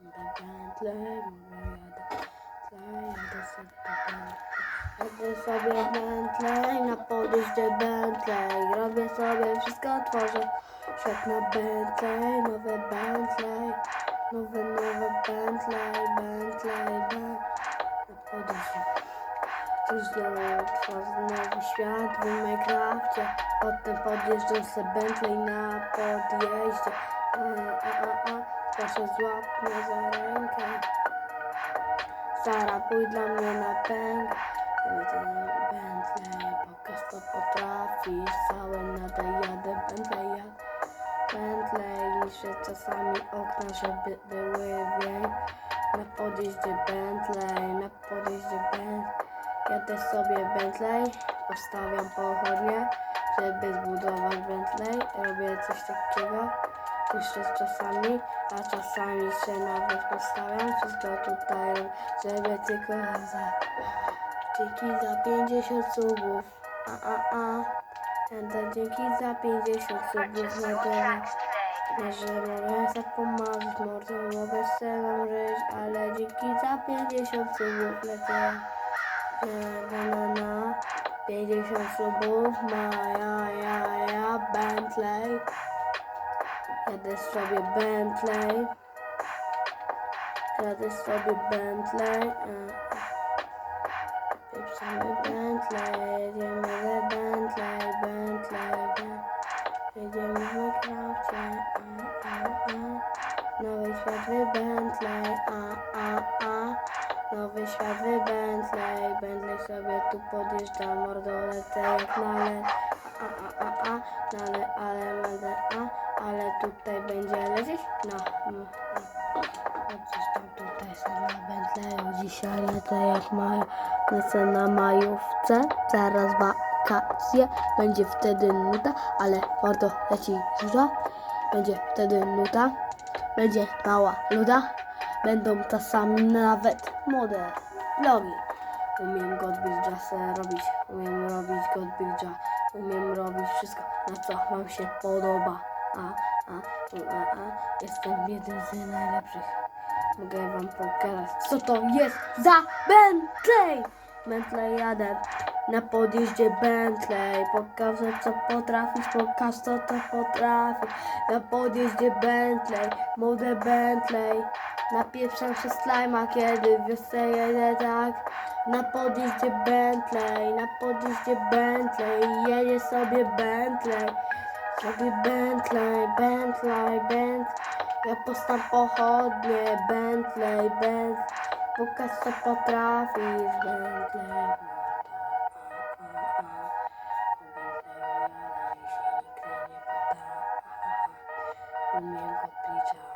Bentley, jadę, jadę sobie Bentley, na podjeździe Bentley Robię sobie wszystko, tworzę świat Bentley Nowe Bentley, nowe, nowe Bentley Bentley, Bentley Na podjeździe Tworzę nowy świat w Minecrafcie Potem podjeżdżam sobie Bentley na podjeździe. A, a, a, a, proszę złap za rękę. Sara, pójdź dla mnie na pęk Bentley, pokaż co potrafisz. Całe nade jadę, Bentley. Jadę Bentley, niszczę czasami okna, żeby były wiek Na podjeździe Bentley, na podjeździe Bentley Jadę sobie Bentley, postawiam pochodnie Żeby zbudować Bentley, robię coś takiego Niszczę czasami, a czasami się nawet postawiam Wszystko tutaj żeby tylko za Dzięki za 50 subów. A, a, a. Jadę dzięki za 50 subów na dole. Nie, że mogę sobie pomarzyć, mordę mogę sobie żyć, ale dzięki za 50 subów lecę. Na, na, na, 50 subów ma ja, ja, ja, Bentley. Jadę sobie Bentley. Jadę sobie Bentley. e, Pieprzamy Bentley, jedziemy ze Bentley, Bentley, Bentley. Jedziemy w Minecrafcie, a, a, a. Nowy świat w Bentley, a, a, a. Nowy świat w Bentley, Bentley sobie tu podjeżdża, mordo lecę jak nale, a, a, a, a, nale, ale, ale, a, ale tutaj będzie lecieć, no, mm, Odjeżdżam tutaj sobie na dzisiaj lecę jak mają, lecę na majówce, zaraz wakacje, będzie wtedy nuda, ale mordo leci dużo, będzie wtedy nuda, będzie mała luda, będą czasami nawet młode vlogi. Umiem Godbridge'a se robić, umiem robić Godbridge'a, umiem robić wszystko, na co wam się podoba. A, a, u, a, a, jestem jeden z najlepszych. Mogę wam pokazać, co to jest za Bentley! Bentley jadę na podjeździe Bentley. Pokażę co potrafisz, pokaż co to. Na podjeździe Bentley, młode Bentley. Napieprzam się slajma, kiedy wiosce jedę tak. Na podjeździe Bentley, na podjeździe Bentley. Jedzie sobie Bentley. Sobie Bentley, Bentley, Bentley. Ja postam pochodnie, Bentley, Bentley. Pokaż co potrafisz, Bentley. Mian.